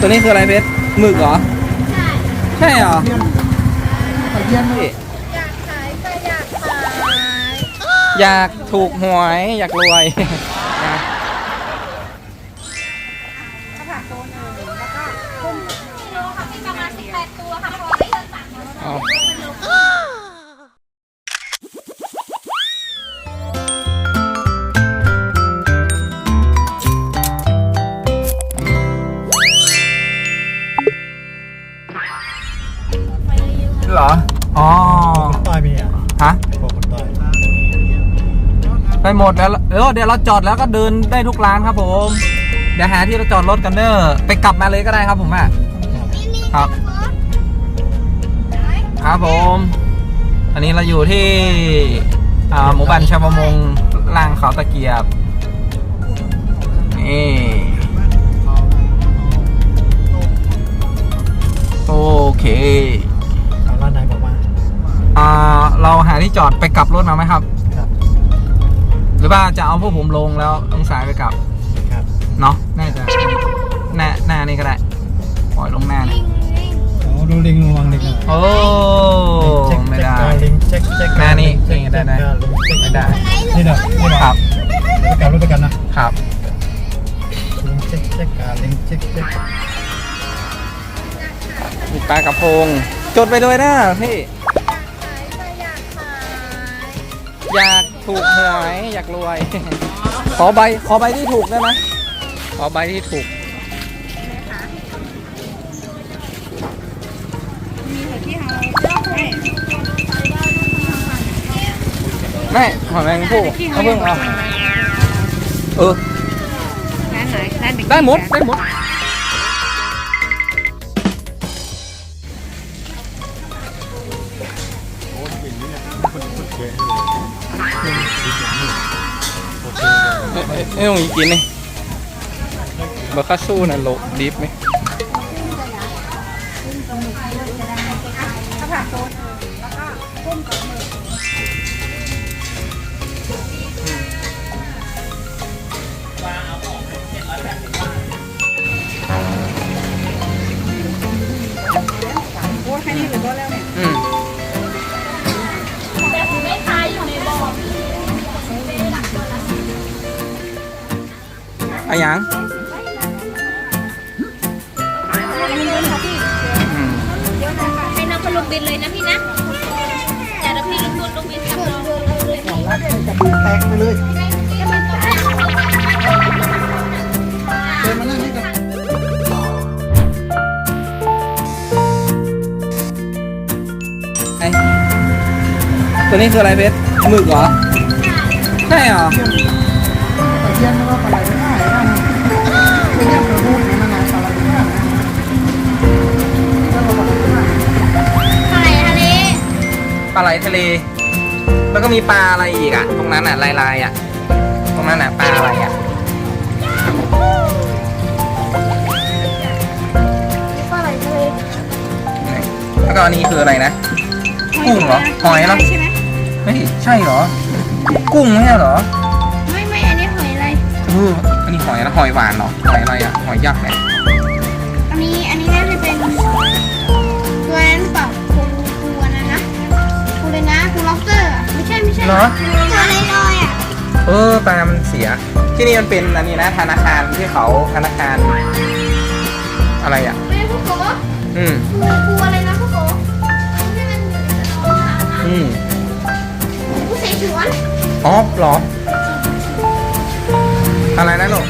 ตัวนี้คืออะไรเพชรหมึกเหรอ ใช่เหรอขอเยี่ยมเลยอยากขายก็อยากขาย อยากถูกหวย อยากรวยนะ ไปหมดแล้วเออเดี๋ยวเราจอดแล้วก็เดินได้ทุกร้านครับผม เดี๋ยวหาที่เราจอดรถกันเนอะไปกลับมาเลยก็ได้ครับผมอะครับครับผม อันนี้เราอยู่ที่อ่าหมู่บ้านชาวประมงล่างเขาตะเกียบ นี่ โอเคเอาร้านไหนบอกมาอ่าเราหาที่จอดไปกลับรถมาไหมครับครับ หรือว่าจะเอาพวกผมลงแล้วต้องสายไปกลับครับ เนาะน่าจะหน้าหน้านี่ก็ได้ปล่อยลงหน้านี่โอ้ดูลิงระวังลิงนะโอ้เช็คไม่ได้เช็คลิงเช็คเช็คหน้านี่เช็คนี่ได้ได้เช็คลิงเช็คไม่ได้นี่เด้อนี่เด้อครับไปกลับรถไปกันนะครับลิงเช็คเช็คอ่าลิงเช็คเช็คมีปลากระพง จดไปด้วยนะพี่ขายก็อยากขายอยาก ถูกหวยอยากรวย ขอใบขอใบที่ถูกได้ไหมขอใบที่ถูก มีเหรอที่เราเลือกให้ไม่หอยแมงผู้เอาเพิ่งเอาเออร้านไหนร้านเด็กได้หมดได้หมด ไอ้ตรงนี้กินนี่บัคัสสู้นะโลดิฟไหม อะหยังมีเงินค่ะพี่อืมเยอะนะคะให้น้องเขาลงบินเลยนะพี่นะเดี๋ยวพี่ลงทุนลงบินกับน้องเลยแตกไปเลยไอตัวนี้คืออะไรเพชรหมึกเหรอใช่เหรอขอเยี่ยมว่าปลาไหล ลาไหลทะเล แล้วก็มีปลาอะไรอีกอะตรงนั้นอะลายลายๆอะตรงนั้นอะปลาอะไรอะปลาไหลทะเลแล้วก็อันนี้คืออะไรนะ กุ้งเหรอหอยเหรอใช่ไหมเฮ้ยใช่เหรอ กุ้งไม่ใช่เหรอ ไม่ไม่อันนี้หอยอะไรเอออันนี้หอยนะหอยหวานเหรอหอยอะไรอะหอยยักษ์เนี่ยอันนี้อันนี้น่าจะเป็น ปูเลยนะปูล็อบสเตอร์ไม่ใช่ไม่ใช่เหรอ ตัวอะไรลอยอะเออปลามันเสีย ที่นี่มันเป็นอันนี้นะธนาคารที่เขาธนาคาร อะไรอะไม่ใช่พวกโกอืมปูปูอะไรนะพวกโกที่มันอยู่ในกระดองอะอืมปูเสฉวนอ๋อเหรอ อะไรนะลูก